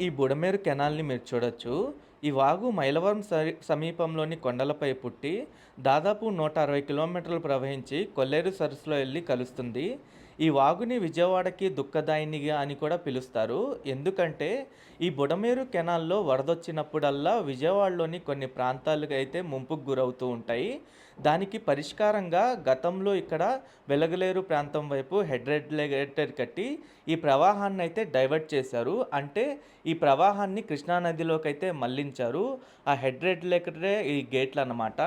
ఈ బుడమేరు కెనాల్‌ని మీరు చూడొచ్చు. ఈ వాగు మైలవరం సమీపంలోని కొండలపై పుట్టి, దాదాపు 160 కిలోమీటర్లు ప్రవహించి కొల్లేరు సరస్సులో వెళ్ళి కలుస్తుంది. ఈ వాగుని విజయవాడకి దుఃఖదాయినిగా అని కూడా పిలుస్తారు. ఎందుకంటే, ఈ బుడమేరు కెనాల్‌లో వరదొచ్చినప్పుడల్లా విజయవాడలోని కొన్ని ప్రాంతాలకైతే ముంపుకు గురవుతూ ఉంటాయి. దానికి పరిష్కారంగా గతంలో ఇక్కడ వెలగలేరు ప్రాంతం వైపు హెడ్ రెగ్యులేటర్ కట్టి, ఈ ప్రవాహాన్ని అయితే డైవర్ట్ చేశారు. అంటే ఈ ప్రవాహాన్ని కృష్ణా నదిలోకైతే మళ్ళించారు. ఆ హెడ్ రెగ్యులేటరే ఈ గేట్లు అన్నమాట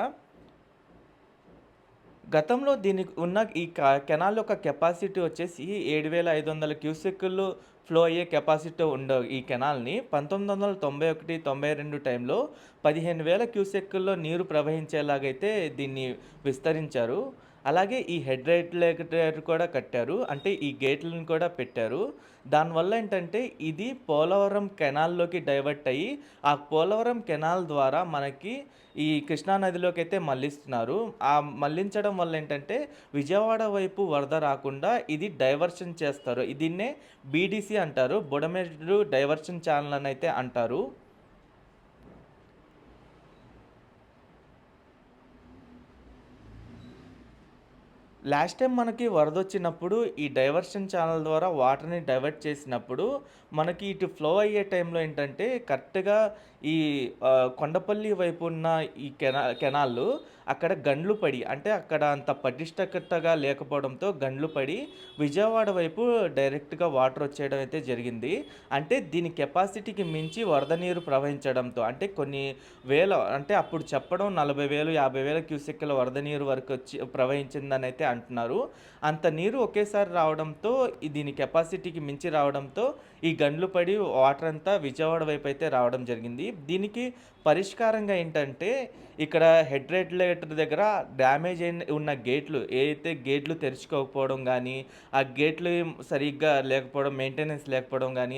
గతంలో దీనికి ఉన్న ఈ క కెనాల్ యొక్క కెపాసిటీ వచ్చేసి ఏడు వేల ఐదు వందల క్యూసెక్లు ఫ్లో అయ్యే కెపాసిటీ ఉండవు ఈ కెనాల్‌ని 1991, 92 టైంలో 15000 క్యూసెక్కుల్లో నీరు ప్రవహించేలాగైతే దీన్ని విస్తరించారు. అలాగే ఈ హెడ్ రైట్ రెగ్యులేటర్ కూడా కట్టారు. అంటే ఈ గేట్లను కూడా పెట్టారు. దానివల్ల ఏంటంటే, ఇది పోలవరం కెనాల్‌లోకి డైవర్ట్ అయ్యి, ఆ పోలవరం కెనాల్ ద్వారా మనకి ఈ కృష్ణా అయితే మళ్ళిస్తున్నారు ఆ మళ్ళించడం వల్ల ఏంటంటే, విజయవాడ వైపు వరద రాకుండా ఇది డైవర్షన్ చేస్తారు. దీన్నే బీడీసీ అంటారు. బుడమేరు డైవర్షన్ ఛానల్ అని అయితే అంటారు. లాస్ట్ టైం మనకి వరద వచ్చినప్పుడు ఈ డైవర్షన్ ఛానల్ ద్వారా వాటర్‌ని డైవర్ట్ చేసినప్పుడు, మనకి ఇటు ఫ్లో అయ్యే టైంలో ఏంటంటే, కరెక్ట్‌గా ఈ కొండపల్లి వైపు ఉన్న ఈ కెనా కెనాళ్ళు అక్కడ గండ్లు పడి, అంటే అక్కడ అంత పటిష్టకతగా లేకపోవడంతో గండ్లు పడి, విజయవాడ వైపు డైరెక్ట్‌గా వాటర్ వచ్చేయడం అయితే జరిగింది. అంటే దీని కెపాసిటీకి మించి వరద నీరు ప్రవహించడంతో, అంటే కొన్ని వేల అంటే అప్పుడు చెప్పడం నలభై వేలు యాభై వేల క్యూసెక్ల వరద నీరు వరకు వచ్చి ప్రవహించిందని అయితే అంటున్నారు. అంత నీరు ఒకేసారి రావడంతో, దీని కెపాసిటీకి మించి రావడంతో, ఈ గండ్లు పడి వాటర్ అంతా విజయవాడ వైపు అయితే రావడం జరిగింది. దీనికి పరిష్కారంగా ఏంటంటే, ఇక్కడ హెడ్ రెగ్యులేటర్ దగ్గర డ్యామేజ్ అయిన ఉన్న గేట్లు ఏదైతే గేట్లు తెరుచుకోకపోవడం కానీ ఆ గేట్లు సరిగ్గా లేకపోవడం, మెయింటెనెన్స్ లేకపోవడం కానీ